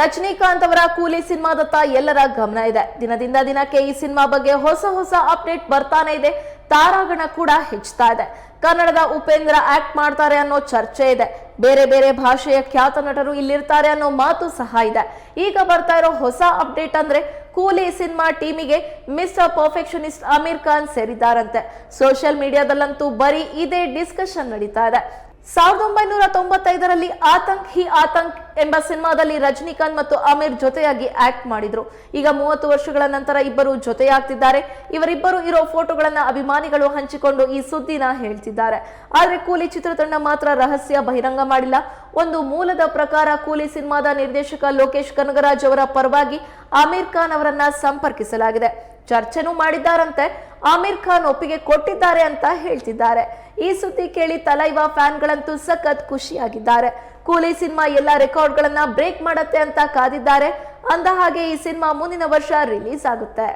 ರಜನಿಕಾಂತ್ ಅವರ ಕೂಲಿ ಸಿನಿಮಾದತ್ತ ಎಲ್ಲರ ಗಮನ ಇದೆ. ದಿನದಿಂದ ದಿನಕ್ಕೆ ಈ ಸಿನಿಮಾ ಬಗ್ಗೆ ಹೊಸ ಹೊಸ ಅಪ್ಡೇಟ್ ಬರ್ತಾನೆ ಇದೆ. ತಾರಾಗಣ ಕೂಡ ಹೆಚ್ಚುತ್ತಾ ಇದೆ. ಕನ್ನಡದ ಉಪೇಂದ್ರ ಆಕ್ಟ್ ಮಾಡ್ತಾರೆ ಅನ್ನೋ ಚರ್ಚೆ ಇದೆ. ಬೇರೆ ಬೇರೆ ಭಾಷೆಯ ಖ್ಯಾತ ನಟರು ಇಲ್ಲಿರ್ತಾರೆ ಅನ್ನೋ ಮಾತು ಸಹ ಇದೆ. ಈಗ ಬರ್ತಾ ಇರೋ ಹೊಸ ಅಪ್ಡೇಟ್ ಅಂದ್ರೆ ಕೂಲಿ ಸಿನಿಮಾ ಟೀಮಿಗೆ ಮಿಸ್ಟರ್ ಪರ್ಫೆಕ್ಷನಿಸ್ಟ್ ಅಮೀರ್ ಖಾನ್ ಸೇರಿದ್ದಾರಂತೆ. ಸೋಷಿಯಲ್ ಮೀಡಿಯಾದಲ್ಲಂತೂ ಬರೀ ಇದೇ ಡಿಸ್ಕಷನ್ ನಡೀತಾ ಇದೆ. ಸಾವಿರದ ಒಂಬೈನೂರ ತೊಂಬತ್ತೈದರಲ್ಲಿ ಆತಂಕ್ ಹಿ ಆತಂಕ್ ಎಂಬ ಸಿನಿಮಾದಲ್ಲಿ ರಜನಿಕಾಂತ್ ಮತ್ತು ಅಮೀರ್ ಜೊತೆಯಾಗಿ ಆಕ್ಟ್ ಮಾಡಿದ್ರು. ಈಗ ಮೂವತ್ತು ವರ್ಷಗಳ ನಂತರ ಇಬ್ಬರು ಜೊತೆಯಾಗ್ತಿದ್ದಾರೆ. ಇವರಿಬ್ಬರು ಇರೋ ಫೋಟೋಗಳನ್ನ ಅಭಿಮಾನಿಗಳು ಹಂಚಿಕೊಂಡು ಈ ಸುದ್ದಿನ ಹೇಳ್ತಿದ್ದಾರೆ. ಆದ್ರೆ ಕೂಲಿ ಚಿತ್ರತಂಡ ಮಾತ್ರ ರಹಸ್ಯ ಬಹಿರಂಗ ಮಾಡಿಲ್ಲ. ಒಂದು ಮೂಲದ ಪ್ರಕಾರ ಕೂಲಿ ಸಿನಿಮಾದ ನಿರ್ದೇಶಕ ಲೋಕೇಶ್ ಕನಗರಾಜ್ ಅವರ ಪರವಾಗಿ ಆಮೀರ್ ಖಾನ್ ಅವರನ್ನ ಸಂಪರ್ಕಿಸಲಾಗಿದೆ. ಚರ್ಚೆನೂ ಮಾಡಿದ್ದಾರಂತೆ. ಆಮೀರ್ ಖಾನ್ ಒಪ್ಪಿಗೆ ಕೊಟ್ಟಿದ್ದಾರೆ ಅಂತ ಹೇಳ್ತಿದ್ದಾರೆ. ಈ ಸುದ್ದಿ ಕೇಳಿ ತಲೈವ ಫ್ಯಾನ್ಗಳಂತೂ ಸಖತ್ ಖುಷಿಯಾಗಿದ್ದಾರೆ. ಕೂಲಿ ಸಿನಿಮಾ ಎಲ್ಲ ರೆಕಾರ್ಡ್ಗಳನ್ನ ಬ್ರೇಕ್ ಮಾಡುತ್ತೆ ಅಂತ ಕಾದಿದ್ದಾರೆ. ಅಂದ ಹಾಗೆ ಈ ಸಿನಿಮಾ ಮುಂದಿನ ವರ್ಷ ರಿಲೀಸ್ ಆಗುತ್ತೆ.